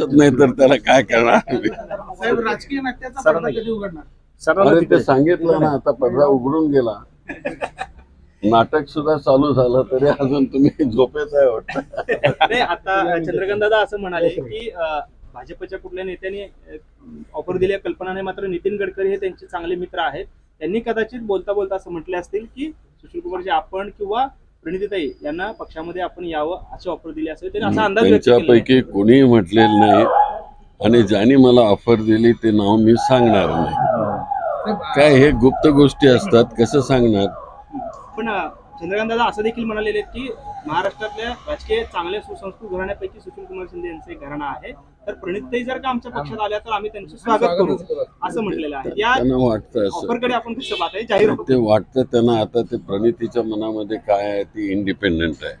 दिसत नाही तर त्याला काय करणार? साहेब राजकीय नाट्याचा पडदा कधी उघडणार? अरे ते सांगितलं ना आता पडदा उघडून गेला. नाटक सुद्धा चालू झालं तरी अजून तुम्ही झोपेत आहे वाटतं. नाही आता चंद्रकांत दादा असं म्हणाले की भाजपच्या कुठल्या नेत्यांनी ऑफर दिल्या कल्पनाने मात्र नितीन गडकरी हे त्यांचे चांगले मित्र आहेत. त्यांनी कदाचित बोलता बोलता असं म्हटले असतील की सुशील कुमारजी आपण किंवा प्रणितीताई यांना पक्षामध्ये आपण यावं अशी ऑफर दिली असेल त्यांनी असा अंदाज व्यक्त केला आहे. त्यांच्यापैकी कोणीही म्हटलेलं नाही. आणि ज्यांनी मला ऑफर दिली ते नाव मी सांगणार नाही. काय हे गुप्त गोष्टी असतात कसं सांगणार? पण अं, चंद्रकांत दादा असं देखील म्हणालेले आहेत की महाराष्ट्रातल्या राजकीय चांगल्या सुसंस्कृत घराण्यापैकी सुशील कुमार शिंदे यांचे घराणं आहे. तर प्रणितताई जर का आमच्या पक्षात आल्या तर आम्ही त्यांचं स्वागत करू असं म्हटलेलं आहे. या त्यांना वाटतं असं. ऑफरकडे आपण कसं पाहताय? जाहीर ते वाटतं त्यांना आता ते प्रणितीच्या मनामध्ये काय आहे ती इंडिपेंडंट आहे.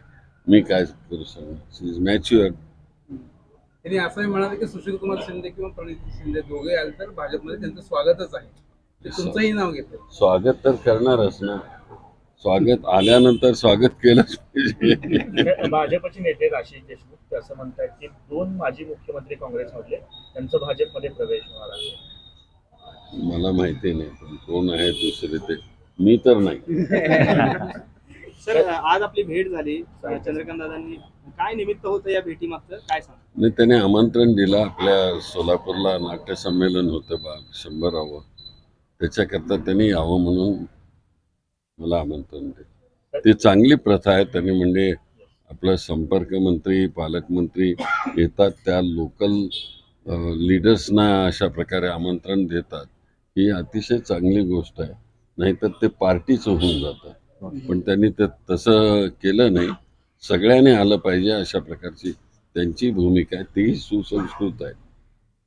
मी काय करू शकणार? इज मॅच्युअर त्यांनी असंही म्हणाले की सुशील कुमार शिंदे किंवा प्रणिती शिंदे दोघे आले तर भाजपमध्ये त्यांचं स्वागतच आहे. ते तुमचंही नाव घेतलं स्वागत तर करणारच ना. स्वागत आल्यानंतर स्वागत केलंच पाहिजे. भाजपचे नेते राजेश देशमुख ते असं म्हणतात की दोन माजी मुख्यमंत्री काँग्रेसमधले त्यांचं भाजपमध्ये प्रवेश होणार आहे. मला माहिती नाही पण कोण आहे दुसरे ते? मी तर नाही. सर आज आपली भेट झाली. चंद्रकांत दादांनी काय निमित्त होतं या भेटीमागचं? काय सांग? नाही त्याने आमंत्रण दिलं आपल्या सोलापूरला नाट्य संमेलन होतं बा शंभरावं. त्याच्याकरता त्यांनी यावं म्हणून मला आमंत्रण दे. ती चांगली प्रथा आहे. त्यांनी म्हणजे आपलं संपर्क मंत्री पालकमंत्री येतात. त्या लोकल लीडर्सना अशा प्रकारे आमंत्रण देतात. ही अतिशय चांगली गोष्ट आहे. नाहीतर ते पार्टीच होऊन जातं. पण त्यांनी ते तसं केलं नाही. सगळ्यांनी आलं पाहिजे अशा प्रकारची त्यांची भूमिका आहे. तीही सुसंस्कृत आहे.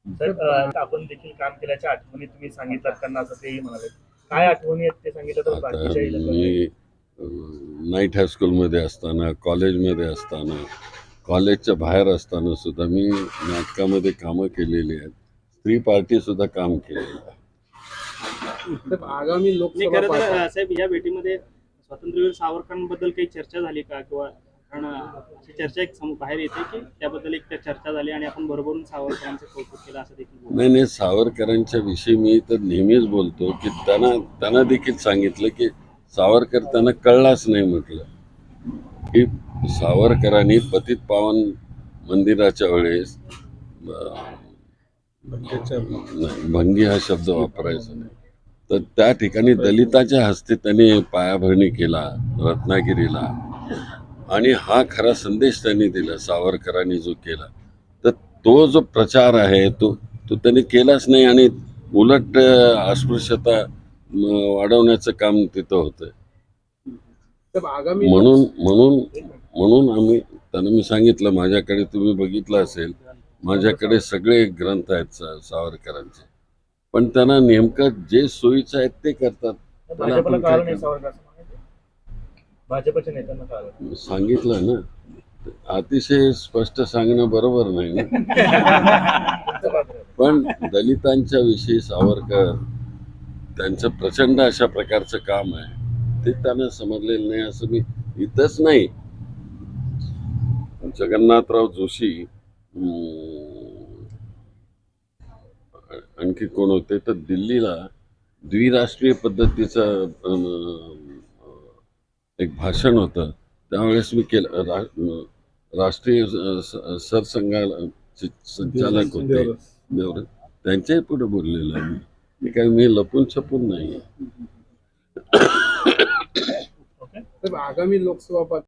तर आपण देखील काम केल्याच्या आठवणी तुम्ही सांगितलं त्यांना असं तेही म्हणाले. काय आठवणी आहेत ते सांगितलं तर आता मी नाईट हायस्कूलमध्ये असताना कॉलेजमध्ये असताना कॉलेजच्या बाहेर असताना सुद्धा मी नाटकामध्ये कामं केलेली आहेत. स्त्री पार्टी सुद्धा काम केलेलं आहे. तर आगामी नाही लोकसभा खरं तर पाहता- अं, साहेब या भेटीमध्ये स्वातंत्र्यवीर सावरकरांबद्दल काही चर्चा झाली का? किंवा कारण अशी चर्चा एक समोर बाहेर येते की त्याबद्दल एक चर्चा झाली आणि आपण बरोबरून सावरकरांचं कौतुक केलं असं देखील. नाही नाही सावरकरांच्या विषयी मी तर नेहमीच बोलतो की त्यांना त्यांना देखील सांगितलं की सावरकर त्यांना कळलाच नाही म्हटलं. की सावरकरांनी पतित पावन मंदिराच्या वेळेस भंगी हा शब्द वापरायचा नाही. तर त्या ठिकाणी दलिताच्या हस्ते त्यांनी पायाभरणी केला रत्नागिरीला. आणि हा खरा संदेश त्यांनी दिला सावरकरांनी जो केला. तर तो जो प्रचार आहे तो तो त्यांनी केलाच नाही आणि उलट अस्पृश्यता वाढवण्याचं काम तिथं होतं म्हणून म्हणून म्हणून आम्ही त्यांना मी सांगितलं माझ्याकडे तुम्ही बघितलं असेल माझ्याकडे सगळे ग्रंथ आहेत सावरकरांचे. पण त्यांना नेमकं जे सोयीचं आहे ते करतात त्याला भाजपला आपण काय कळलं नाही करणार? सावरकर असं भाजपच्या नेत्यांना सांगितलं ना. अतिशय स्पष्ट सांगणं बरोबर नाही ना. पण दलितांच्या विषयी सावरकर त्यांचं प्रचंड अशा प्रकारचं काम आहे. ते त्यांना समजलेलं नाही असं मी इथंच नाही. जगन्नाथराव जोशी अं, आणखी कोण होते? तर दिल्लीला द्विराष्ट्रीय पद्धतीचं अं, एक भाषण होतं. त्यावेळेस मी केलं रा, राष्ट्रीय स- स- सरसंघाला चे- संचालक होते. देवरे त्यांच्याही पुढे बोललेलो आहे मी. काय मी लपून छपून नाही आगामी लोकसभा